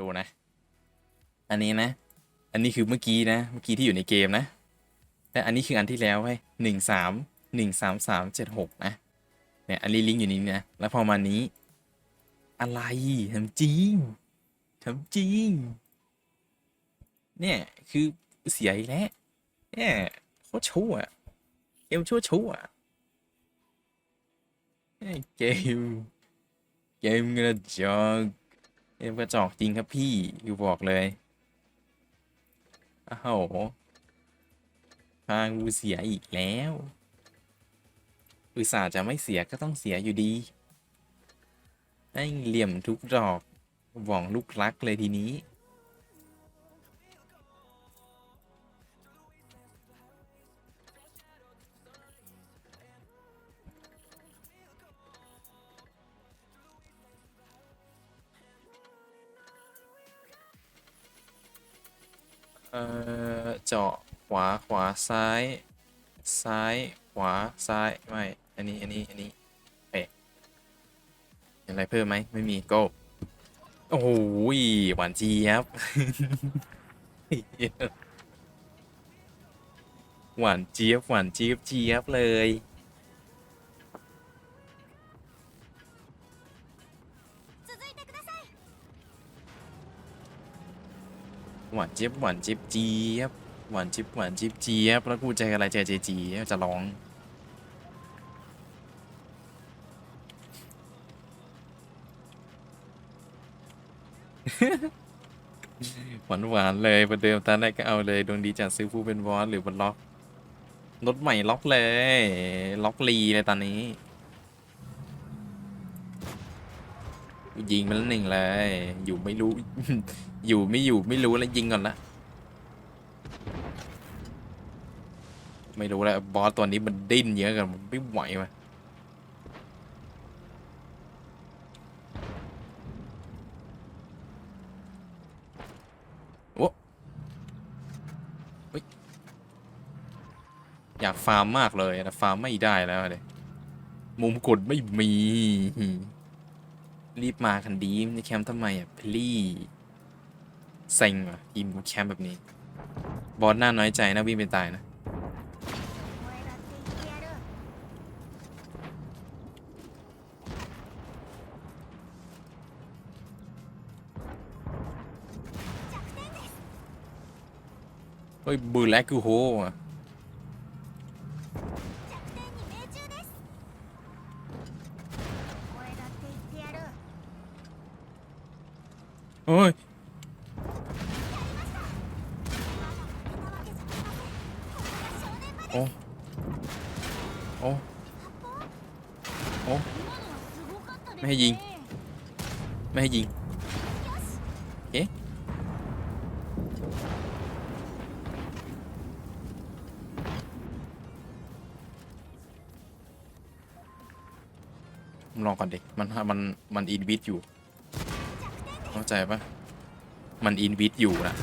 ดูนะ อันนี้นะ อันนี้คือเมื่อกี้นะ เมื่อกี้ที่อยู่ในเกมนะ แต่อันนี้คืออันที่แล้วไว้หนึ่งสามหนึ่งสามสามเจ็ดหกนะ เนี่ย อันนี้ลิงก์อยู่นี้นะ แล้วพอมานี้ อะไรทำจริงทำจริง เนี่ย คือเสียอีกแล้วเนี่ยโคตรชั่วเกมชั่วชั่วเนี่ยเกมเกมกระจอก เกมกระจอกจริงครับพี่อยู่บอกเลยอ้าวพางูเสียอีกแล้วอุตส่าห์จะไม่เสียก็ต้องเสียอยู่ดีไอ้เหลี่ยมทุกดอกหว่องลูกรักเลยทีนี้ เออเจาะขวาขวาซ้าย ซ้ายขวาซ้ายไม่อันนี้อันนี้อันนี้เอ๊ะเห็นอะไรเพิ่มไหมไม่มี go โอ้โหหวานเจี๊ยบหวานเจี๊ยบหวานเจี๊ยบเจี๊ยบเลย หวานเจี๊ยบหวานเจี๊ยบเจี๊ยบหวานเจี๊ยบหวานเจี๊ยบเจี๊ยบแล้วกูเจอะไรเจเจจีจะร้อง หวานหวานเลยประเดิมตอนแรกก็เอาเลยดวงดีจัดซื้อผู้เป็นวอสหรือบนล็อกรถใหม่ล็อกเลย ล็อกลีเลยตอนนี้ ยิงมันล้วหนึ่งเลย อยู่ไม่รู้ อยู่ไม่อยู่ไม่รู้แล้วยิงก่อนละไม่รู้แล้วบอสตัวนี้มันดิ้นเยอะกันไม่ไหวว่ะโอ้เฮ้ยอยากฟาร์มมากเลยนะฟาร์มไม่ได้แล้วเลยมุมกดไม่มี รีบมาคันดีมจะแคมป์ทำไมอะพลี่เซ็งว่ะทีมกูแคมป์แบบนี้ บอสหน้าน้อยใจนะวิ่งไปตายนะเฮ้ยบูแลกกูโฮอะ โอ้ยโอ้โอ้โอ้ไม่ให้ยิง ไม่ให้ยิงเอ๊ะลองก่อนเดิมันมันมันอินวิทอยู่ ใจปะมันอินวิทอยู่นะ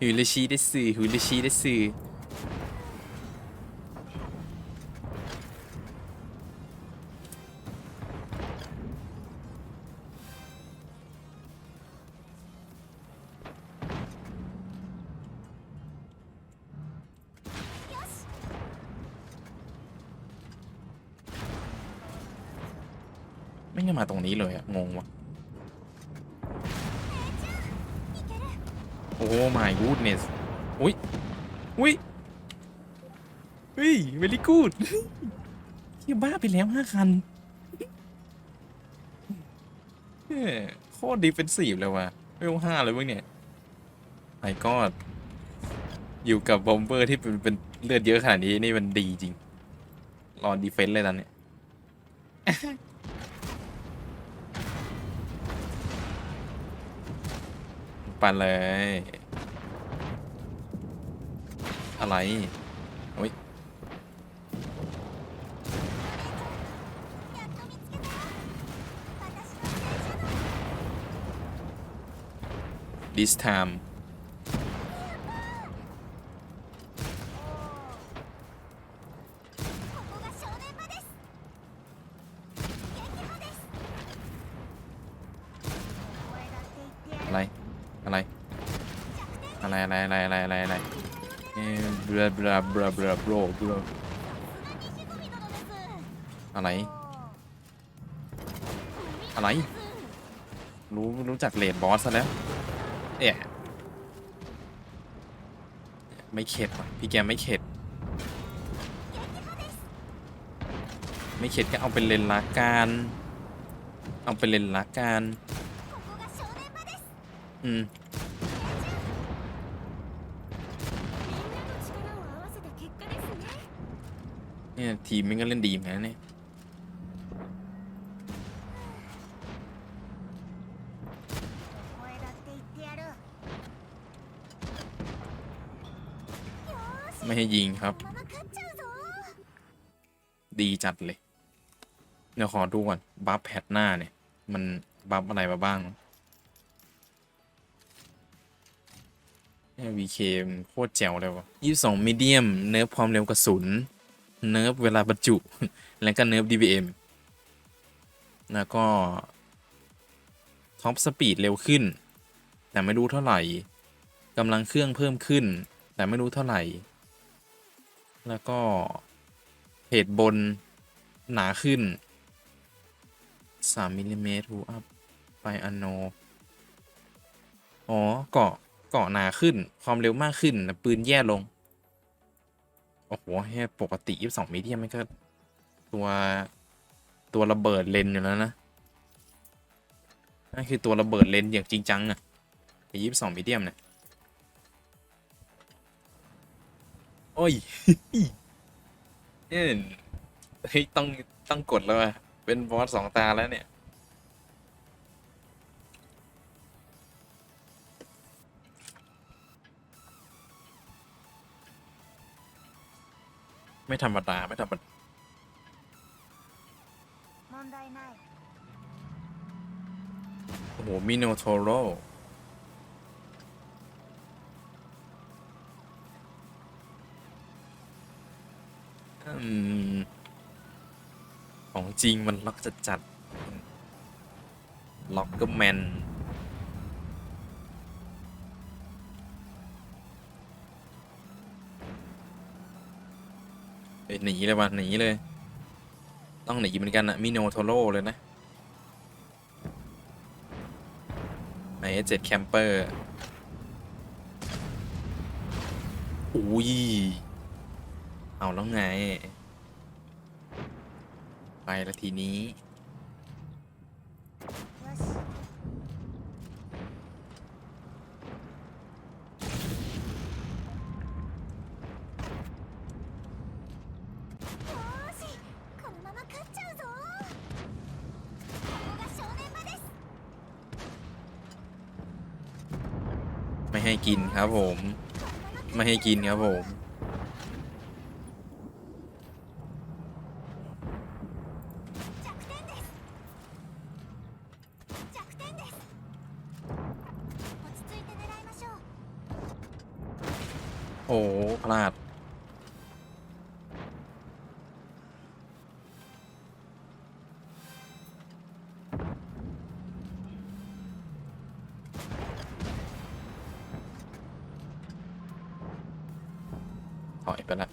ฮูลิชิได้สื่อฮูลิชิได้สื่อ ไม่งั้มาตรงนี้เลยอะงงวะโอ้ my goodness อุ้ยอุ้ยเฮ้ย very good ที่บ้าไปแล้วห้าคันเฮ้ยโคตรดีเฟนซีฟเลยว่ะไม่ต้อห้าเลยเว้ยเนี่ยไอ้ก็อยู่กับบอมเบอร์ที่เป็นเป็นเลือดเยอะขนาดนี้นี่มันดีจริง รอดีเฟนส์เลยตอนเนี้ ไปเลย อะไรโอ้ยดิส t i m อะไร อะไรอะไรอะไรอะไรอะไรอะไรเอ่อบลาบลาบลาบลาบลาบลาอะไร อะไร รู้รู้จักเลดบอสซะแล้วเอ๊ะไม่เข็ดว่ะพี่แกไม่เข็ด ไม่เข็ดก็เอาเป็นเลนละกัน เอาเป็นเลนละกัน อืมเนี่ยทีมมันก็เล่นดีเหมือนกันนะเนี่ยไม่ให้ยิงครับ ดีจัดเลย เดี๋ยวขอดูก่อน บัฟแพทหน้าเนี่ย มันบัฟอะไรมาบ้าง วีเคมโคตรแจ๋วเลยวะยี่สองมีเดียม เนิร์ฟความเร็วกระสุน เนิร์ฟเวลาบรรจุ แล้วก็เนิร์ฟ DBM แล้วก็ ท็อปสปีดเร็วขึ้น แต่ไม่รู้เท่าไหร่กำลังเครื่องเพิ่มขึ้น แต่ไม่รู้เท่าไหร่ แล้วก็เพจบนหนาขึ้น3มิลลิเมตรหูอัพ ไปอันโน อ๋อเกาะ เกาะหนาขึ้นความเร็วมากขึ้นปืนแย่ลง โอ้โหแค่ปกติ22มิลลิมันก็ ตัวตัวระเบิดเลนอยู่แล้วนะนั่นคือตัวระเบิดเลนอย่างจริงจังอะไอ้22มิลลิเนี่ยโอ้ยเอ้ยเฮ้ยต้องต้องกดแล้วอะเป็นบอสสองตาแล้วเนี่ย ไม่ธรรมดา ไม่ธรรมดาโอ้โหมิโนโทโร่อืม ของจริงมันล็อกจัดจัดล็อกก็แมน เอ้ยหนีเลยว่ะหนีเลย ต้องหนีเหมือนกันอะมิโนโทโร่เลยนะไอเจ็ดแคมเปอร์อุ้ยเอาแล้วไง ไปละทีนี้ ให้กินครับผม ไม่ให้กินครับผม อยไปละ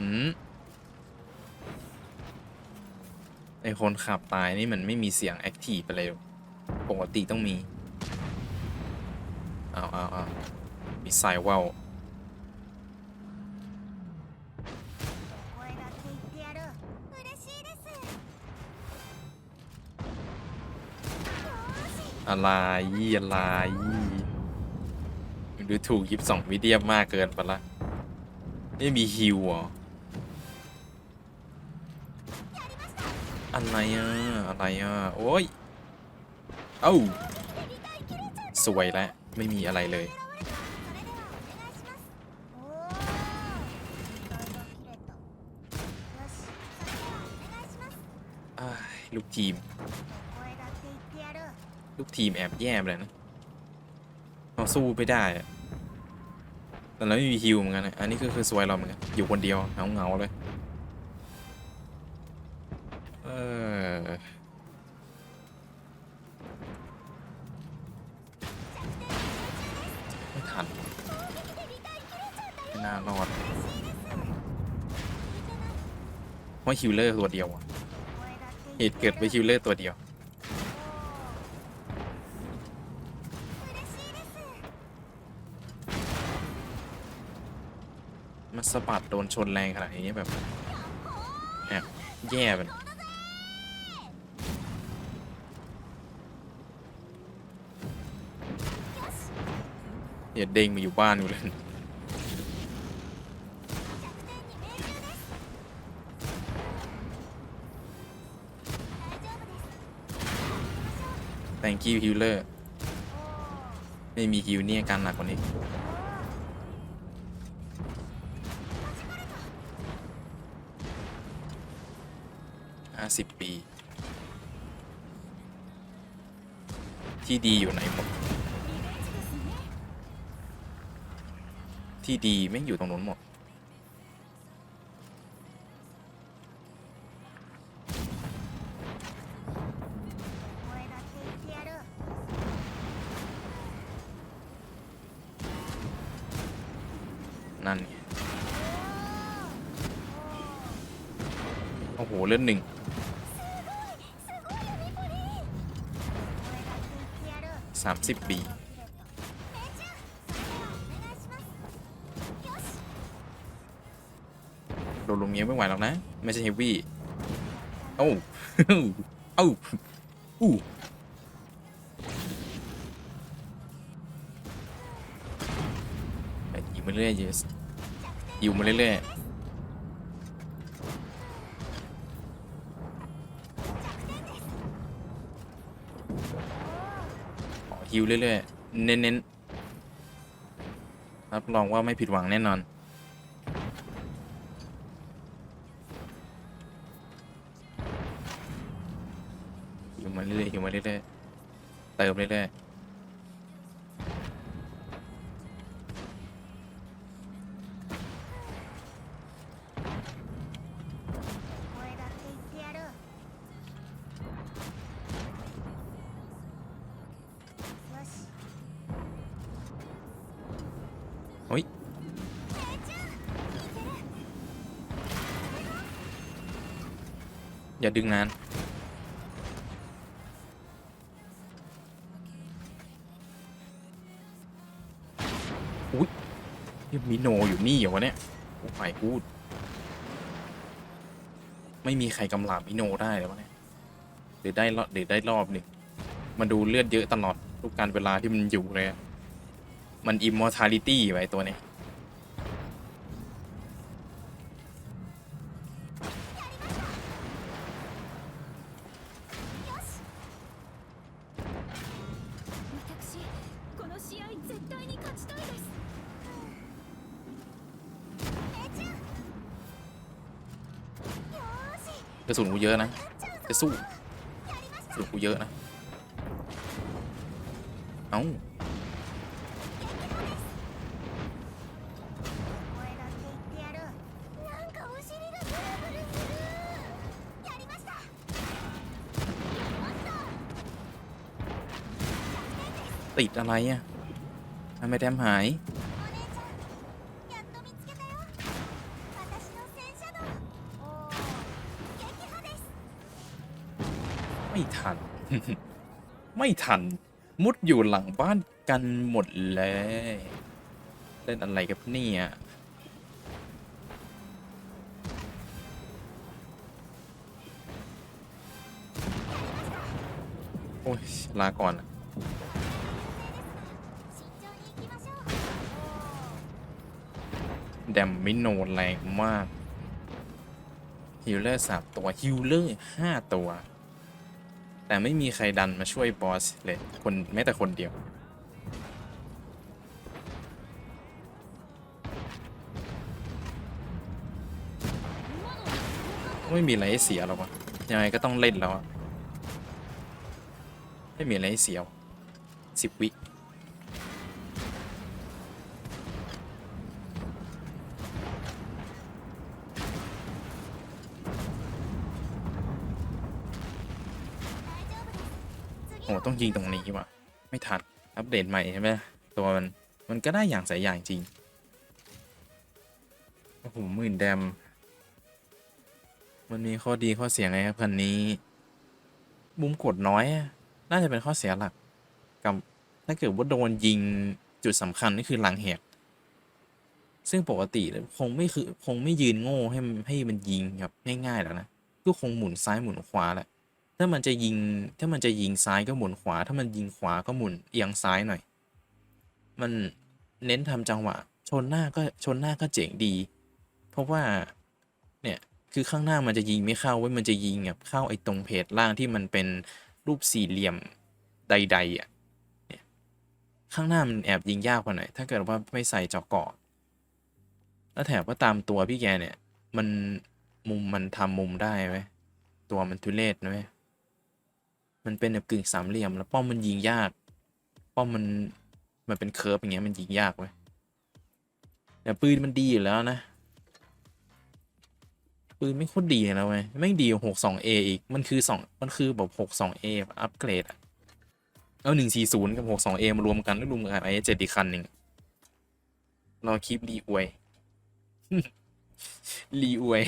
อืมไอคนขับตายนี่มันไม่มีเสียงแอคทีฟไรหรอกปกติต้องมี เอาเอาเอามีสายว่าว อะไรอะไรดูถูกยิบสองวิดีโอมากเกินไปละไม่มีฮิวอะอะไรอะ อะไรอะ โอ้ย เอ้า สวยแล้ว ไม่มีอะไรเลย ลูกทีม ลูกทีมแอบแย่ไปเลยนะเราสู้ไม่ได้แต่เราไม่มีฮิวเหมือนกันนะอันนี้ก็คือซวยเราเหมือนกันอยู่คนเดียวเหงาเงาๆเลยเออไม่ทันไม่น่ารอดเพราะฮิวเลอร์ตัวเดียวอะเหตุเกิดไปฮิวเลอร์ตัวเดียว สะบัดโดนชนแรงขนาดนี้แบบแอบแย่ไปเลยอย่าเด้งมาอยู่บ้านอยู่เลย thank you healer ไม่มีฮิวนี่อาการหนักกว่านี้ สิบปี ที่ดีอยู่ไหนหมดที่ดีไม่อยู่ตรงนู้นหมดนั่นโอ้โห เลือดหนึ่ง สามสิบปีโดนลุมเงี้ยไม่ไหวหรอกนะ ไม่ใช่เฮฟวี่เอ้าเอ้าอู้ยิงมาเรื่อยๆยิวมาเรื่อย ฮิวเรื่อยๆ เน้นๆ รับรองว่าไม่ผิดหวังแน่นอนอยู่มาเรื่อยๆอยู่มาเรื่อยๆ เติมเรื่อยๆ ดึงนานอุ้ยนี่มิโนอยู่นี่เหรอวะเนี่ยโอ้ไปพูด ไม่มีใครกำลาบมิโนได้เลยวะเนี่ยหรือได้รอบหรือได้รอบหนึ่งมันดูเลือดเยอะตลอดทุกการเวลาที่มันอยู่เลย มันอิมมอร์ทาลิตี้ไว้ตัวเนี้ กระสุนกูเยอะนะจะสู้กสุนกูเยอะนะเอ้าติดอะไรอะทำไมแทมหาย ไม่ทัน ไม่ทัน มุดอยู่หลังบ้านกันหมดเลยเล่นอะไรกับเนี่ยโอ้ย ลาก่อนแดมไมิโนแรงมาก ฮิลเลอร์สามตัว ฮิลเลอร์ห้าตัว แต่ไม่มีใครดันมาช่วยบอสเลยคนแม้แต่คนเดียว ไม่มีอะไรให้เสียหรอกวะยังไงก็ต้องเล่นแล้วอะไม่มีอะไรให้เสียวสิบวิ โหต้องยิงตรงนี้ว่ะ ไม่ทันอัปเดตใหม่ใช่ไหมตัวมัน มันก็ได้อย่างใส่อย่างจริง โอ้โหหมื่นแดม มันมีข้อดีข้อเสียไงครับคันนี้ มุมกดน้อย น่าจะเป็นข้อเสียหลัก กับถ้าเกิดว่าโดนยิงจุดสำคัญนี่คือหลังแหกซึ่งปกติคงไม่คือคงไม่ยืนโง่ให้ให้มันยิงแบบง่ายๆแล้วนะก็คงหมุนซ้ายหมุนขวาแหละ ถ้ามันจะยิง ถ้ามันจะยิงซ้ายก็หมุนขวา ถ้ามันยิงขวาก็หมุนเอียงซ้ายหน่อย มันเน้นทำจังหวะ ชนหน้าก็ชนหน้าก็เจ๋งดี เพราะว่า เนี่ย คือข้างหน้ามันจะยิงไม่เข้าเว้ยมันจะยิงแบบเข้าไอ้ตรงเพจล่างที่มันเป็นรูปสี่เหลี่ยมใดๆอะเนี่ยข้างหน้ามันแอบยิงยากกว่าหน่อยถ้าเกิดว่าไม่ใส่เจาะเกาะแล้วแถมว่าตามตัวพี่แกเนี่ย มันมุมมันทำมุมได้ไหมตัวมันทุเรศนะเว้ย มันเป็นแบบกึ่งสามเหลี่ยม แล้วป้อมมันยิงยาก ป้อมมันมันเป็นเคิร์ฟอย่างเงี้ยมันยิงยากเว้ยแต่ปืนมันดีอยู่แล้วนะปืนไม่โคตรดีแล้วเว้ยไม่ดีหกสองเออีกมันคือสองมันคือแบบหกสองเออัปเกรดอะเอาหนึ่งสี่ศูนย์กับหกสองเอมารวมกันแล้วรวมกันไอ้เจ็ดอีคันหนึ่งรอคลิปรีอวยรีอวย